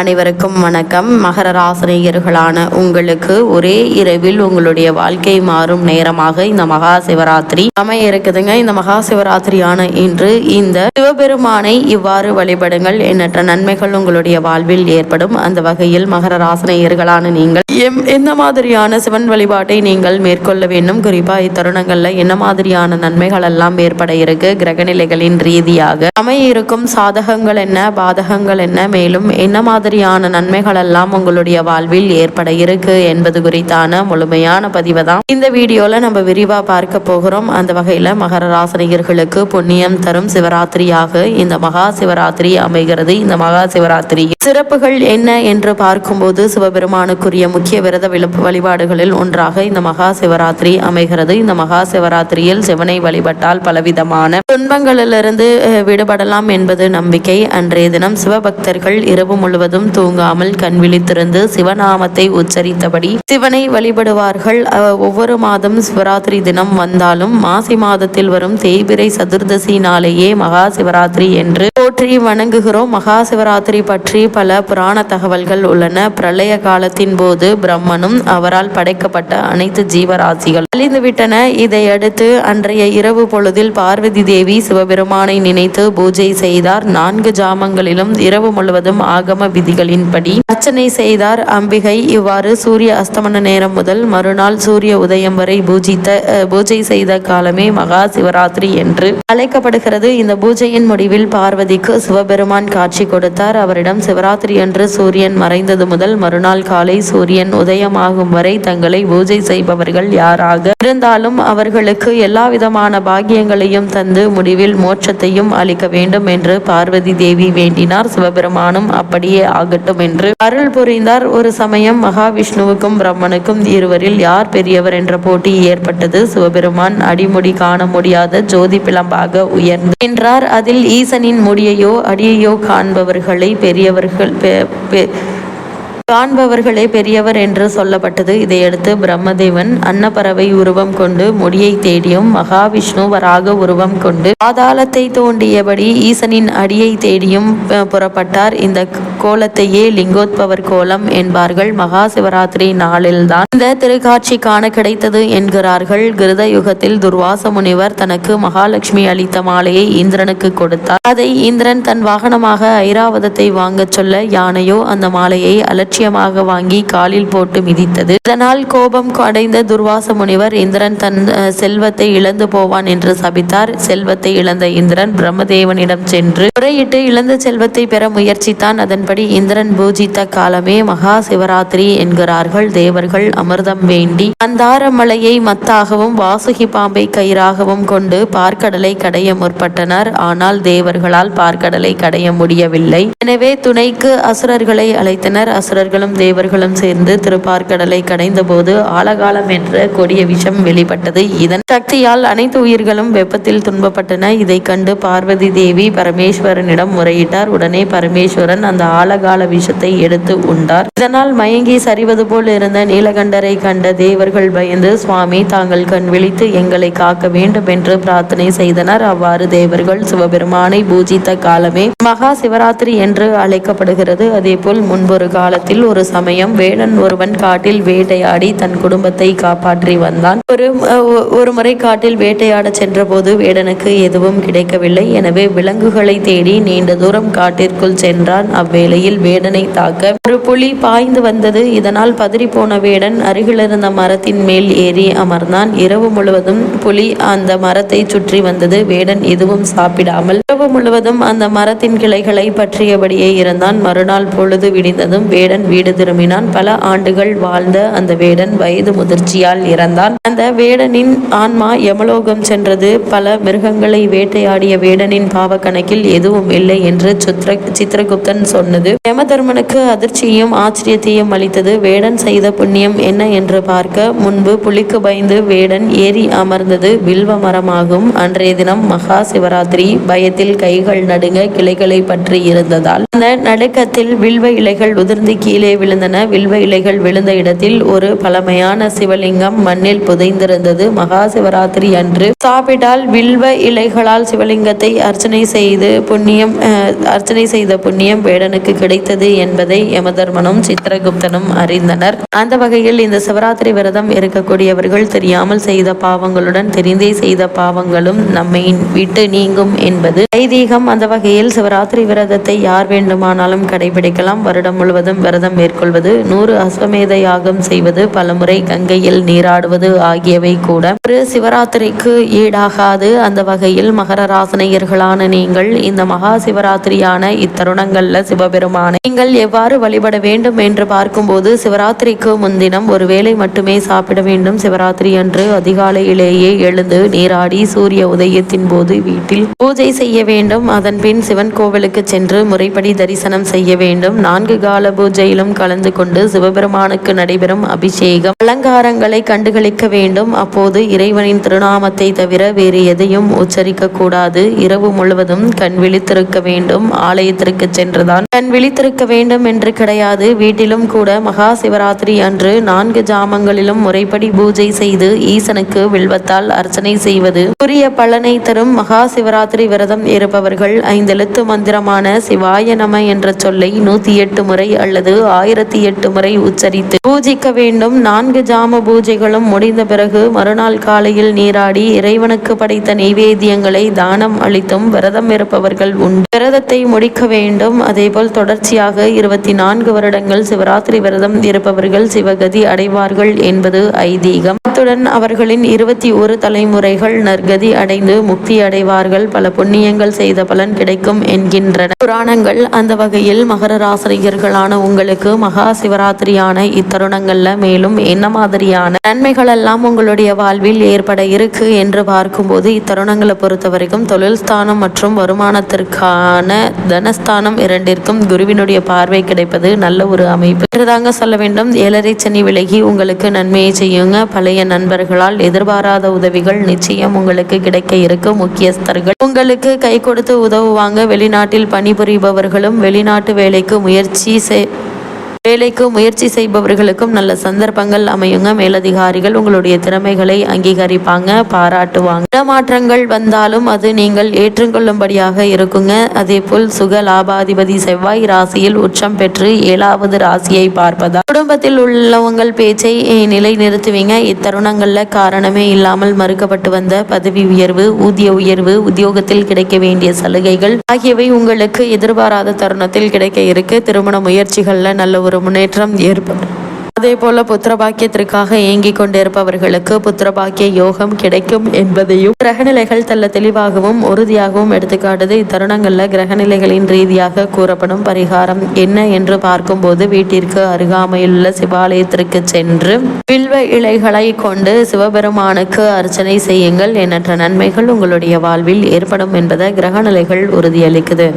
அனைவருக்கும் வணக்கம். மகர ராசினியர்களான உங்களுக்கு ஒரே இரவில் உங்களுடைய வாழ்க்கை மாறும் நேரமாக இந்த மகா சிவராத்திரி அமைய இருக்குதுங்க இந்த மகா சிவராத்திரியான இன்று இந்த சிவபெருமானை இவ்வாறு வழிபடுங்கள். எண்ணற்ற நன்மைகள் உங்களுடைய வாழ்வில் ஏற்படும். அந்த வகையில் மகர ராசினியர்களான நீங்கள் எம் எந்த மாதிரியான சிவன் வழிபாட்டை நீங்கள் மேற்கொள்ள வேண்டும்? குறிப்பா இத்தருணங்கள்ல என்ன மாதிரியான நன்மைகள் எல்லாம் ஏற்பட இருக்கு? கிரகநிலைகளின் ரீதியாக அமைய இருக்கும் சாதகங்கள் என்ன? பாதகங்கள் என்ன? மேலும் என்ன மாதிரியான நன்மைகள் எல்லாம் உங்களுடைய வாழ்வில் ஏற்பட இருக்கு என்பது குறித்தான முழுமையான பதிவு தான் இந்த வீடியோல நம்ம விரிவா பார்க்க போகிறோம். அந்த வகையில மகர ராசனிகர்களுக்கு புண்ணியம் தரும் சிவராத்திரியாக இந்த மகா சிவராத்திரி அமைகிறது. இந்த மகா சிவராத்திரி சிறப்புகள் என்ன என்று பார்க்கும்போது சிவபெருமானுக்குரிய முக்கிய விரத வழிபாடுகளில் ஒன்றாக இந்த மகா சிவராத்திரி அமைகிறது. இந்த மகா சிவராத்திரியில் சிவனை வழிபட்டால் பலவிதமான துன்பங்களிலிருந்து விடுபடலாம் என்பது நம்பிக்கை. அன்றைய தினம் சிவபக்தர்கள் இரவு முழுவதும் தூங்காமல் கண் விழித்திருந்து சிவநாமத்தை உச்சரித்தபடி சிவனை வழிபடுவார்கள். ஒவ்வொரு மாதம் சிவராத்திரி தினம் வந்தாலும் மாசி மாதத்தில் வரும் தேய்பிரை சதுர்தசி நாளையே மகா சிவராத்திரி என்று போற்றி வணங்குகிறோம். மகா சிவராத்திரி பற்றி பல புராண தகவல்கள் உள்ளன. பிரளய காலத்தின் போது பிரம்மனும் அவரால் படைக்கப்பட்ட அனைத்து ஜீவராசிகள் அழிந்துவிட்டன. இதையடுத்து அன்றைய இரவு பொழுதில் பார்வதி தேவி சிவபெருமானை நினைத்து பூஜை செய்தார். நான்கு ஜாமங்களிலும் இரவு முழுவதும் ஆகம விதிகளின்படி அர்ச்சனை செய்தார். அம்பிகை இவ்வாறு சூரிய அஸ்தமன நேரம் முதல் மறுநாள் சூரிய உதயம் வரை பூஜித்த பூஜை செய்த காலமே மகா சிவராத்திரி என்று அழைக்கப்படுகிறது. இந்த பூஜையின் முடிவில் பார்வதிக்கு சிவபெருமான் காட்சி கொடுத்தார். அவரிடம் சிவராத்திரி அன்று சூரியன் மறைந்தது முதல் மறுநாள் காலை சூரியன் உதயமாகும் வரை தங்களை பூஜை செய்பவர்கள் யாராக இருந்தாலும் அவர்களுக்கு எல்லா விதமான பாகியங்களையும் தந்து முடிவில் மோட்சத்தையும் அளிக்க வேண்டும் என்று பார்வதி தேவி வேண்டினார். சிவபெருமானும் அப்படியே ஆகட்டும் என்று அருள் புரிந்தார். ஒரு சமயம் மகாவிஷ்ணுவுக்கும் பிரம்மனுக்கும் இருவரில் யார் பெரியவர் என்ற போட்டி ஏற்பட்டது. சிவபெருமான் அடிமுடி காண முடியாத ஜோதி பிளம்பாக உயர்ந்து நின்றார். அதில் ஈசனின் முடியையோ அடியையோ காண்பவர்களை பெரியவர்கள் பெ- காண்பவர்களே பெரியவர் என்று சொல்லப்பட்டது. இதையடுத்து பிரம்மதேவன் அன்னப்பறவை உருவம் கொண்டு முடியை தேடியும் மகாவிஷ்ணு வராக உருவம் கொண்டு பாதாளத்தை தோண்டியபடி ஈசனின் அடியை தேடியும் புறப்பட்டார். இந்த கோலத்தையே லிங்கோத்பவர் கோலம் என்பார்கள். மகா சிவராத்திரி நாளில்தான் இந்த திருக்காட்சி காண கிடைத்தது என்கிறார்கள். கிருத யுகத்தில் துர்வாச முனிவர் தனக்கு மகாலட்சுமி அளித்த மாலையை இந்திரனுக்கு கொடுத்தார். அதை இந்திரன் தன் வாகனமாக ஐராவதத்தை வாங்கச் சொல்ல யானையோ அந்த மாலையை அலட்சியமாக வாங்கி காலில் போட்டு மிதித்தது. இதனால் கோபம் அடைந்த துர்வாச முனிவர் இந்திரன் தன் செல்வத்தை இழந்து போவான் என்று சபித்தார். செல்வத்தை இழந்த இந்திரன் பிரம்மதேவனிடம் சென்று முறையிட்டு இழந்த செல்வத்தை பெற முயற்சித்தான். அதன்படி இந்திரன் பூஜித்த காலமே மகா சிவராத்திரி என்கிறார்கள். தேவர்கள் அமிர்தம் வேண்டி மந்தார மலையை மத்தாகவும் வாசுகி பாம்பை கயிறாகவும் கொண்டு பார்க்கடலை கடைய முற்பட்டனர். ஆனால் தேவர்களால் பார்க்கடலை கடைய முடியவில்லை. எனவே துணைக்கு அசுரர்களை அழைத்தனர். அசுரர் அசுரர்களும் தேவர்களும் சேர்ந்து திருப்பார்க்கடலை கடைந்தபோது ஆலகாலம் என்ற கொடிய விஷம் வெளிப்பட்டது. இதன் சக்தியால் அனைத்து உயிர்களும் வெப்பத்தில் துன்பப்பட்டன. இதை கண்டு பார்வதி தேவி பரமேஸ்வரனிடம் முறையிட்டார். உடனே பரமேஸ்வரன் அந்த ஆலகால விஷத்தை எடுத்து உண்டார். இதனால் மயங்கி சரிவது போல் இருந்த நீலகண்டரை கண்ட தேவர்கள் பயந்து சுவாமி தாங்கள் கண் விழித்து எங்களை காக்க வேண்டும் என்று பிரார்த்தனை செய்தனர். அவ்வாறு தேவர்கள் சிவபெருமானை பூஜித்த காலமே மகா சிவராத்திரி என்று அழைக்கப்படுகிறது. அதேபோல் முன்பொரு காலத்தில் ஒரு சமயம் வேடன் ஒருவன் காட்டில் வேட்டையாடி தன் குடும்பத்தை காப்பாற்றி வந்தான். ஒரு ஒரு முறை காட்டில் வேட்டையாட சென்றபோது வேடனுக்கு எதுவும் கிடைக்கவில்லை. எனவே விலங்குகளை தேடி நீண்ட தூரம் காட்டிற்குள் சென்றான். அவ்வேளையில் வேடனை தாக்க ஒரு புலி பாய்ந்து வந்தது. இதனால் பதறிப்போன வேடன் அருகிலிருந்த மரத்தின் மேல் ஏறி அமர்ந்தான். இரவு முழுவதும் புலி அந்த மரத்தை சுற்றி வந்தது. வேடன் எதுவும் சாப்பிடாமல் இரவு முழுவதும் அந்த மரத்தின் கிளைகளை பற்றியபடியே இருந்தான். மறுநாள் பொழுது விடிந்ததும் வேடன் வீடு திரும்பினான். பல ஆண்டுகள் வாழ்ந்த அந்த வேடன் வயது முதிர்ச்சியால் இறந்தான். அந்த வேடனின் ஆன்மா யமலோகம் சென்றது. பல மிருகங்களை வேட்டையாடிய வேடனின் பாவ கணக்கில் எதுவும் இல்லை என்று சித்ர சித்திரகுப்தன் சொன்னது. யமதர்மனுக்கு அதிர்ச்சியையும் ஆச்சரியத்தையும் அளித்தது. வேடன் செய்த புண்ணியம் என்ன என்று பார்க்க முன்பு புலிக்கு பயந்து வேடன் ஏறி அமர்ந்தது. வில்வ மரமாகும். அன்றைய தினம் மகா சிவராத்திரி. பயத்தில் கைகள் நடுங்க கிளைகளை பற்றி இருந்ததால். அந்த நடுக்கத்தில் வில்வ இலைகள் உதிர்ந்து கீழே விழுந்தன. வில்வ இலைகள் விழுந்த இடத்தில் ஒரு பழமையான சிவலிங்கம் மண்ணில் புதைந்திருந்தது. மகா சிவராத்திரி அன்று சாப்பிட்டால் வில்வ இலைகளால் சிவலிங்கத்தை அர்ச்சனை செய்து புண்ணியம் அர்ச்சனை செய்த புண்ணியம் வேடனுக்கு கிடைத்தது என்பதை யமதர்மனும் சித்திரகுப்தனும் அறிந்தனர். அந்த வகையில் இந்த சிவராத்திரி விரதம் இருக்கக்கூடியவர்கள் தெரியாமல் செய்த பாவங்களுடன் தெரிந்தே செய்த பாவங்களும் நம்மை விட்டு நீங்கும் என்பது ஐதீகம். அந்த வகையில் சிவராத்திரி விரதத்தை யார் வேண்டுமானாலும் கடைபிடிக்கலாம். வருடம் முழுவதும் விரதம் மேற்கொள்வது நூறு அஸ்வமேத யாகம் செய்வது பலமுறை கங்கையில் நீராடுவது ஆகியவை கூட ஒரு சிவராத்திரிக்கு ஈடாகாது. அந்த வகையில் மகர ராசனையர்களான நீங்கள் இந்த மகா சிவராத்திரியான இத்தருணங்கள்ல சிவபெருமானை நீங்கள் எவ்வாறு வழிபட வேண்டும் என்று பார்க்கும்போது சிவராத்திரிக்கு முன்தினம் ஒரு வேளை மட்டுமே சாப்பிட வேண்டும். சிவராத்திரி அன்று அதிகாலையிலேயே எழுந்து நீராடி சூரிய உதயத்தின் போது வீட்டில் பூஜை செய்ய வேண்டும். அதன் பின் சிவன் கோவிலுக்கு சென்று முறைப்படி தரிசனம் செய்ய வேண்டும். நான்கு கால பூஜை பூஜையிலும் கலந்து கொண்டு சிவபெருமானுக்கு நடைபெறும் அபிஷேகம். அலங்காரங்களை கண்டுகளிக்க வேண்டும். அப்போது இறைவனின் திருநாமத்தை தவிர வேறு எதையும் உச்சரிக்க கூடாது இரவு முழுவதும் கண் விழித்திருக்க வேண்டும். ஆலயத்திற்கு சென்றுதான் கண் விழித்திருக்க வேண்டும் என்று கிடையாது. வீட்டிலும் கூட மகா சிவராத்திரி அன்று நான்கு ஜாமங்களிலும் முறைப்படி பூஜை செய்து ஈசனுக்கு வில்வத்தால் அர்ச்சனை செய்வது உரிய பலனை தரும் மகா சிவராத்திரி விரதம் இருப்பவர்கள் ஐந்தெழுத்து மந்திரமான சிவாய நம என்ற சொல்லை நூத்தி எட்டு முறை அல்லது ஆயிரத்தி எட்டு முறை உச்சரித்து பூஜிக்க வேண்டும். நான்கு ஜாம பூஜைகளும் முடிந்த பிறகு மறுநாள் காலையில் நீராடி இறைவனுக்கு படைத்த நெய்வேத்தியங்களை தானம் அளித்தும் விரதம் இருப்பவர்கள் உண்டு. விரதத்தை முடிக்க வேண்டும். அதேபோல் தொடர்ச்சியாக இருபத்தி நான்கு வருடங்கள் சிவராத்திரி விரதம் இருப்பவர்கள் சிவகதி அடைவார்கள் என்பது ஐதீகம். அத்துடன் அவர்களின் இருபத்தி ஒரு தலைமுறைகள் நற்கதி அடைந்து முக்தி அடைவார்கள். பல புண்ணியங்கள் செய்த பலன் கிடைக்கும் என்கின்றன. புராணங்கள் அந்த வகையில் மகர ராசிரியர்களான உங்களுக்கு மகா சிவராத்திரியான இத்தருணங்கள்ல மேலும் என்ன மாதிரியான நன்மைகள் எல்லாம் உங்களுடைய வாழ்வில் ஏற்பட இருக்கு என்று பார்க்கும்போது இத்தருணங்களை பொறுத்த வரைக்கும் தொழில் ஸ்தானம் மற்றும் வருமானத்திற்கான தனஸ்தானம் இரண்டிற்கும் குருவினுடைய பார்வை கிடைப்பது நல்ல ஒரு அமைப்பு. என்றுதாங்க சொல்ல வேண்டும் ஏழரை சனி விலகி உங்களுக்கு நன்மையை செய்யுங்க. பழைய நண்பர்களால் எதிர்பாராத உதவிகள் நிச்சயம் உங்களுக்கு கிடைக்க இருக்கு. முக்கியஸ்தர்கள் உங்களுக்கு கை கொடுத்து உதவுவாங்க. வெளிநாட்டில் பணிபுரிபவர்களும் வெளிநாட்டு வேலைக்கு முயற்சி செய் வேலைக்கு முயற்சி செய்பவர்களுக்கும் நல்ல சந்தர்ப்பங்கள் அமையுங்க. மேலதிகாரிகள் உங்களுடைய திறமைகளை அங்கீகரிப்பாங்க பாராட்டுவாங்க. இடமாற்றங்கள் வந்தாலும் அது நீங்கள் ஏற்றுக்கொள்ளும்படியாக இருக்குங்க. அதே போல் சுக லாபாதிபதி செவ்வாய் ராசியில் உச்சம் பெற்று ஏழாவது ராசியை பார்ப்பதால் குடும்பத்தில் உள்ளவங்கள் பேச்சை நிலை நிலைநிறுத்துவீங்க. இத்தருணங்கள்ல காரணமே இல்லாமல் மறுக்கப்பட்டு வந்த பதவி உயர்வு ஊதிய உயர்வு உத்தியோகத்தில் கிடைக்க வேண்டிய சலுகைகள் ஆகியவை உங்களுக்கு எதிர்பாராத தருணத்தில் கிடைக்க இருக்கு. திருமண முயற்சிகள்ல நல்ல ஒரு முன்னேற்றம் ஏற்படும். அதே போல புத்திரபாக்கியத்திற்காக ஏங்கிக் கொண்டிருப்பவர்களுக்கு புத்திரபாக்கிய யோகம் கிடைக்கும் என்பதையும் கிரகநிலைகள் தள்ள தெளிவாகவும் உறுதியாகவும் எடுத்துக்காட்டுது. இத்தருணங்கள்ல கிரகநிலைகளின் ரீதியாக கூறப்படும் பரிகாரம் என்ன என்று பார்க்கும்போது வீட்டிற்கு அருகாமையுள்ள சிவாலயத்திற்கு சென்று வில்வ இலைகளை கொண்டு சிவபெருமானுக்கு அர்ச்சனை செய்யுங்கள். எண்ணற்ற நன்மைகள் உங்களுடைய வாழ்வில் ஏற்படும் என்பதை கிரகநிலைகள் உறுதியளிக்குது.